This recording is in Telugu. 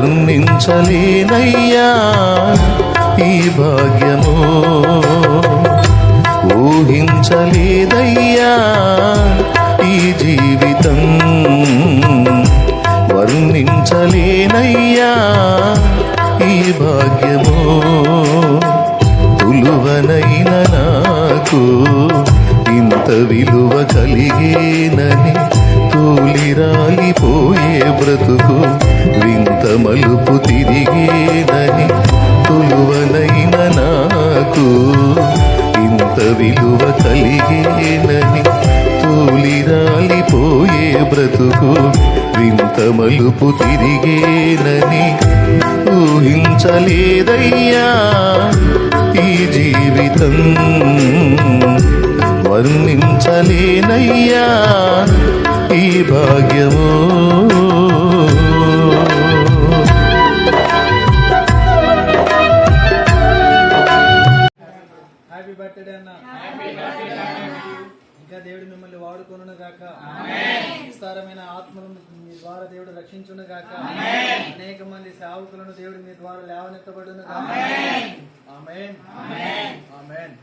వర్ణించలేనయ్యా ఈ భాగ్యము. ఊహించలేదయ్యా ఈ జీవితం. వర్ణించలేనయ్యా ఈ భాగ్యము. తులువనైన నాకు ఇంత విలువ కలిగేనని తూలిరాలిపోయే బ్రతుకు వింత మలుపు తిరిగేదని తులువనైన నాకు ఇంత విలువ కలిగేనని తూలిరాలిపోయే బ్రతుకు వింత మలుపు తిరిగేనని ఊహించలేదయ్యా ఈ జీవితం వర్ణించలేనయ్యా ఈ భాగ్యము. హ్యాపీ బర్త్డే అన్న ఇంకా దేవుడు మిమ్మల్ని వాడుకొనును గాక. విస్తారమైన ఆత్మలను మీ ద్వారా దేవుడు రక్షించును గాక. అనేక మంది సేవకులను దేవుడు మీ ద్వారా లేవనెత్తబడును గాక. ఆమేన్ ఆమేన్